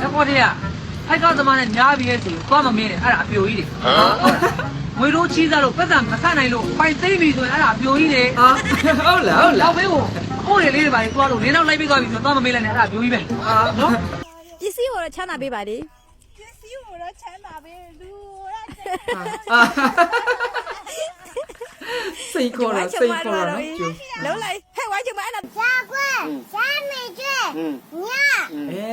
တက်ပေါ်တွေကဖိုက်ကောက်သမားနဲ့များပြီးရဲ့ဆိုသွားမမင်းနဲ့အဲ့ဒါအပြိုကြီးတွေငွေလို့ချီးစားလို့ပတ်စံမဆနိုင်လို့ပိုင်သိမ့်ပြီဆိုရင်အဲ့ဒါအပြိုကြီးတွေဟုတ်လားဟုတ်လားနောက်ဘေးကိုအိုးတွေလေးတွေပါလေသွားလို့လင်းနောက်လိုက်ပြီးသွားပြီဆိုသွားမမင်းလည်းနဲ့အဲ့ဒါအပြိုကြီးပဲနော်ပစ္စည်းကိုတော့ချမ်းသာပေးပါလေပစ္စည်းကိုတော့ချမ်းသာပေးလူတော့ချမ်းသာစိတ်ခေါ်တော့စိတ်ခေါ်တော့လုံးလိုက်ဟဲ့ဝါကျမအဲ့ဒါရှာကွယ်ရှာမိကျွညအဲ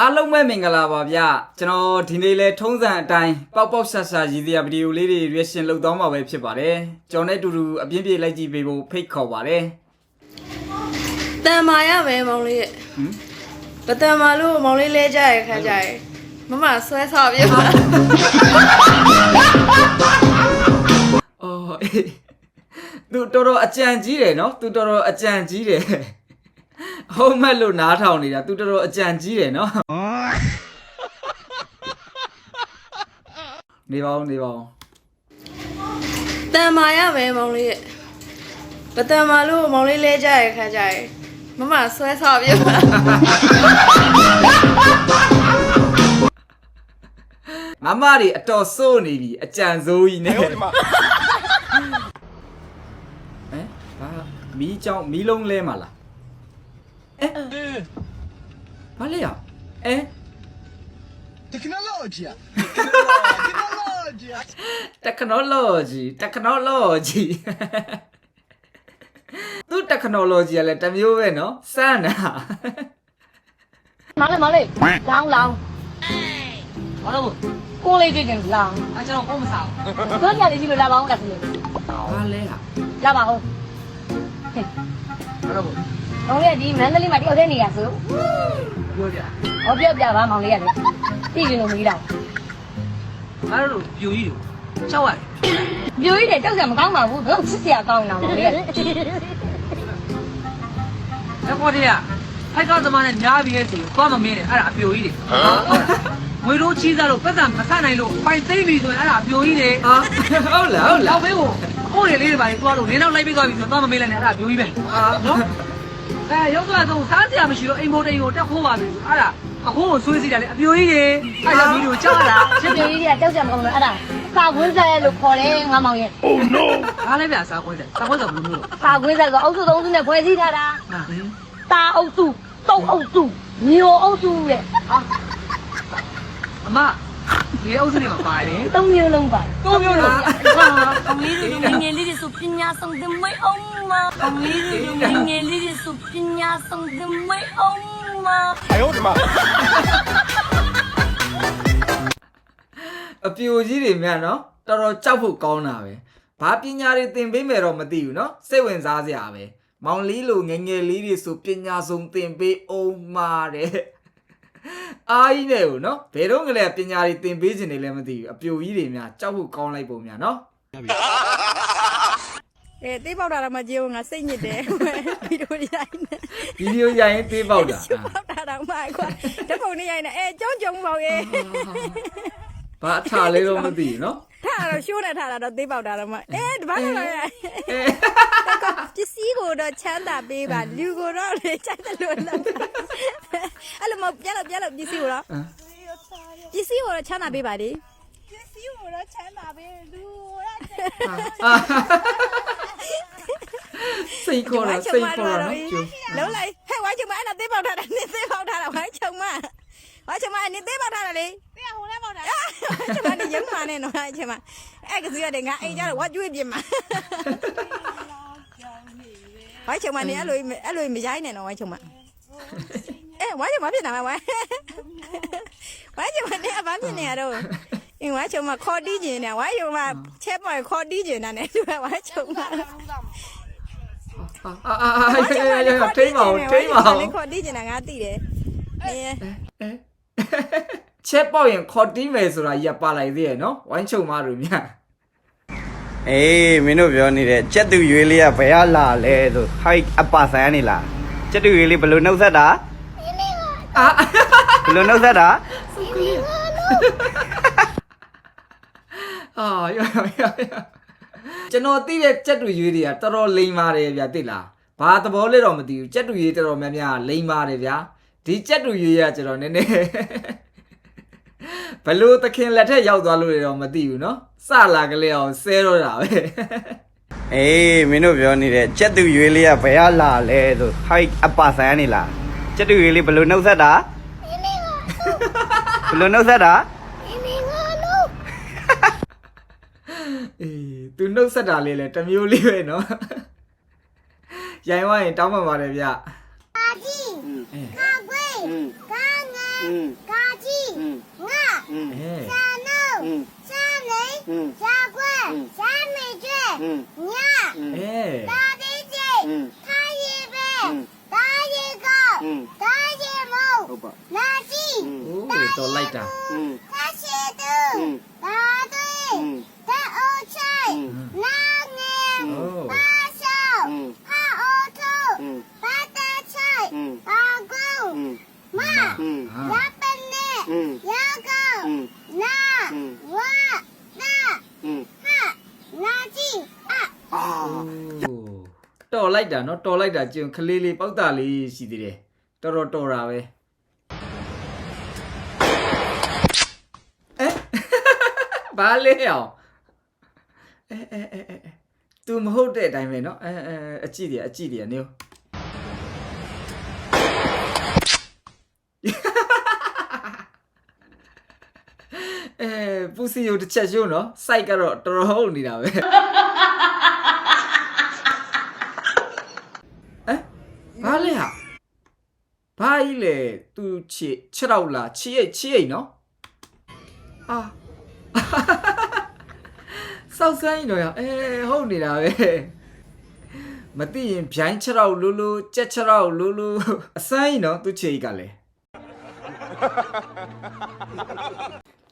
အားလုံးပဲမင်္ဂလာပါဗျကျွန်တော်ဒီနေ့လဲထုံးစံအတိုင်းပေါက်ပေါက်ဆာဆာရည်စရာဗီဒီယိုလေးတွေ reaction လုပ်သွားမှာပဲဖြစ်ပါတယ်ကျွန်တော်နဲ့အတူတူအပြင်းပြေလိုက်ကြည့်ပေးဖို့ဖိတ်ခေါ်ပါတယ်တန်မာရမယ်မောင်လေးရဲ့ဟမ်ပတန်မာလို့မောင်လေးလဲကြရခါကြရမမဆွဲဆောက်ပြပါအော်အေးသူတော်တော်အကြံကြီးတယ်နော်သူတော်တော်အကြံကြီးတယ် ဟုတ်မဲ့လို့နားထောင်နေတာသူတော်တော်အကြံကြီးတယ်နော်နေပါဦးနေပါဦးတန်မာရမယ်မောင်လေးရဲ့ပတန်မာလို့မောင်လေးလဲကြရခါကြရမမဆွဲဆောက်ပြပါမမတွေအတော်စိုးနေပြီအကြံစိုးကြီးနဲ့ဟမ်ဘာမီးကြောင်မီးလုံးလဲမှာလား အဲဘာလဲရအဲ Tecnologia! technology Tecnologia! technology သူ technology ကလည်းတစ်မျိုးပဲเนาะစမ်းတာ မောင်လေးမောင်လေးလောင်းလောင်း ဘာလို့ ကိုလေးကြည့်ကြည့်လောင်း အဲ့ကျွန်တော်ကိုမစားဘူး တို့ညလေးကြည့်လို့လာပါအောင်လားဆိုလို့ ဘာလဲဟာ လာပါဦး ဘာလို့ မောင်လေးကဒီမန္တလေးမှာတယောက်တည်းနေရဆိုပြောကြဟောပြောပြပါမောင်လေးရတယ်သိရင်လို့မကြီးတော့အဲ့လိုပြိုကြီးတွေချောက်ရတယ်ပြိုကြီးတယ်တောက်စရာမကောင်းပါဘူးတို့ချစ်စရာကောင်းနေတာမောင်လေးကလက်ပေါ်တည်းကဖိုက်ကောက်သမားနဲ့ညားပြီးရဲ့ဆိုရင်သွားမမင်းနဲ့အဲ့ဒါအပြိုကြီးတွေငွေတို့ချီးစားလို့ပတ်စံမဆနိုင်လို့ပိုင်သိမ့်ပြီဆိုရင်အဲ့ဒါအပြိုကြီးတွေအာဟုတ်လားဟုတ်လားလောက်ဘေးကိုကိုယ်တွေလေးတွေပါလေသွားလို့လင်းတော့လိုက်ပြီးသွားပြီဆိုတော့သွားမမေးလိုက်နဲ့အဲ့ဒါအပြိုကြီးပဲအာနော် အဲရုပ်သွားတော့စားစရာမရှိတော့အိမ်မိုးတိမ်ကိုတက်ခိုးပါပြီအဲ့ဒါအခုကိုဆွေးစီတာလေအပြိုကြီးတွေအဲ့ဒါဗီဒီယိုကြားတာချစ်ပြိုကြီးကတောက်စရာမကောင်းဘူးအဲ့ဒါစာကွင်းဆက်လို့ခေါ်တယ်ငါမောင်ရဲ့ဘာလဲဗျာစားခွဲတယ်စားခွဲဆိုဘယ်လိုမျိုးစာကွင်းဆက်ဆိုအုပ်စုသုံးစုနဲ့ဖွဲ့စည်းထားတာလဲဟာဟင်းတာအုပ်စုတုံးအုပ်စုမျိုးအုပ်စုတဲ့ဟာအမ ဒီအုပ်စုတွေမှာပါတယ် သုံးမျိုးလုံးပါ သုံးမျိုးလုံးဟာ အမေတို့ငငယ်လေးတွေဆိုပညာဆောင်တဲ့မိအောင်မအမေတို့ငငယ်လေးတွေဆိုပညာဆောင်တဲ့မိအောင်မ 哎呦我的妈！ အပြိုကြီးတွေမြန်နော်တော်တော်ကြောက်ဖို့ကောင်းတာပဲဘာပညာတွေသင်ပေးမယ်တော့မသိဘူးနော်စိတ်ဝင်စားစရာပဲမောင်လေးလိုငယ်ငယ်လေးတွေဆိုပညာဆုံးသင်ပေးအောင်မာတဲ့ အားကြီးနေဘူးနော်ဘယ်တော့ကလေးပညာတွေသင်ပေးခြင်းတွေလည်းမသိဘူးအပြိုကြီးတွေများကြောက်ဖို့ကောင်းလိုက်ပုံများနော်အဲတေးပေါက်တာတော့မကြည့်ဘူးငါစိတ်ညစ်တယ်ဗီဒီယိုရိုက်နေဗီဒီယိုရိုင်သေးပေါက်တာချူပေါက်တာတော့မကွာဓာတ်ပုံနဲ့ရိုက်နေအဲကျုံကျုံပေါက်ရဲ့ ဘာအထာလေးတော့မသိဘူးနော်ထားတော့ရှိုးနေထားတာတော့တေးပေါက်တာတော့မအဲတပတ်တော့ရိုက်ပစ္စည်းကိုတော့ချမ်းသာပေးပါလူကိုတော့လေချိုက်တယ်လို့လောက်အဲ့လိုမပြလို့ပြလို့ပစ္စည်းကိုတော့ပစ္စည်းကိုတော့ချမ်းသာပေးပါလေပစ္စည်းကိုတော့ချမ်းသာပဲလူတော့အာစိတ်ခေါ်တာစိတ်ခေါ်တာနော်ကျိုးလုံးလိုက်ဟဲ့ဝိုင်းချင်မအဲ့ဒါသေးပေါက်ထားတာနေသေးပေါက်ထားတာဝိုင်းချင်မဝိုင်းချင်မနေသေးပေါက်ထားတာလေတဲ့ဟိုလဲပေါ့တာဝိုင်း ချင်မနေရုံမှနဲ့နော်ဝိုင်းချင်မအဲ့ကစီရတယ်ငါအိမ်ကြတော့ဝါကျွေးပြမှာဝိုင်းချင်မနေအဲ့လိုအဲ့လိုမရိုင်းနဲ့နော်ဝိုင်းချင်မအဲဝိုင်းချင်မဖြစ်တာမဝိုင်းဝိုင်းချင်မနေအပန်းဖြစ်နေရတော့အင်းဝိုင်းချင်မခေါ်တီးကျင်နေဝိုင်းချင်မချက်ပေါ်ခေါ်တီးကျင်တာနဲ့သူကဝိုင်းချင်မအာအာအာထိမ့်ပါဦးထိမ့်ပါဦးခေါ်တီးကျင်တာငါသိတယ်နင် ချက်ပေါက်ရင်ခေါ်တီးမယ်ဆိုတာကြီးကပါလိုက်သေးရဲ့နော်ဝိုင်းချုံမတို့မြတ်အေးမင်းတို့ပြောနေတဲ့ကြက်တူရွေးလေးကဘယ်ကလာလဲဆိုဟိုက်အပါဆန်နေလားကြက်တူရွေးလေးဘယ်လိုနှုတ်ဆက်တာအာဘယ်လိုနှုတ်ဆက်တာအာရရရကျွန်တော်သိတဲ့ကြက်တူရွေးတွေကတော်တော်လိမ်ပါတယ်ဗျာသိလားဘာသဘောလဲတော့မသိဘူးကြက်တူရွေးတော်တော်များများလိမ်ပါတယ်ဗျာဒီကြက်တူရွေးရကျတော့နည်းနည်း ဘလို့သခင်လက်ထက်ရောက်သွားလို့တော့မသိဘူးเนาะစလာကလေးအောင်ဆဲတော့တာပဲအေးမင်းတို့ပြောနေတဲ့ချက်သူရွေးလေးကဘယ်ရလာလဲဆိုဟိုက်အပါဆန်နေလားချက်သူရွေးလေးဘလို့နှုတ်ဆက်တာဘလို့နှုတ်ဆက်တာအေးသူနှုတ်ဆက်တာလေးလဲတမျိုးလေးပဲเนาะရိုင်ဝိုင်းတောင်းပန်ပါတယ်ဗျကာကြီးကာကွေးကာငယ်ကာကြီး 嘎鸡，鸭， အဲ 沙漏，沙雷，沙龟，沙美卷，鸭， အဲ 大地鸡，大一杯，大一个，大一毛， ဟုတ်ပါ 垃圾， အိုးတော်လိုက်တာ 大鞋子，大队， တော်လိုက်တာနော်တော်လိုက်တာကျင်ခလေးလေးပေါက်တာလေးရှိသေးတယ်တော်တော်တော်တာပဲအဲဘာလဲအောင်အဲအဲအဲအဲသူမဟုတ်တဲ့အတိုင်းပဲနော်အဲအဲအကြည့်တယ်အကြည့်တယ်နေအဲပူစီယိုတစ်ချက်ရှုံးနော်စိုက်ကတော့တော်တော်ဟုတ်နေတာပဲ ကြီးလဲသူချစ်ခြေတော့လားချီရိတ်ချီရိတ်နော်အာစောက်ဆိုင်းတော့ရအဲဟုတ်နေတာပဲမသိရင်ဗျိုင်းခြေတော့လူလူကြက်ခြေတော့လူလူအဆိုင်းနော်သူချေကြီးကလည်း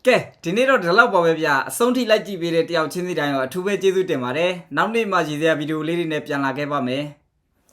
ကဲဒီနေ့တော့ဒီလောက်ပါပဲဗျအဆုံးထိလိုက်ကြည့်ပေးတဲ့တယောက်ချင်းစီတိုင်းရောအထူးပဲကျေးဇူးတင်ပါတယ်နောက်နေ့မှရည်စရာဗီဒီယိုလေးတွေနဲ့ပြန်လာခဲ့ပါမယ်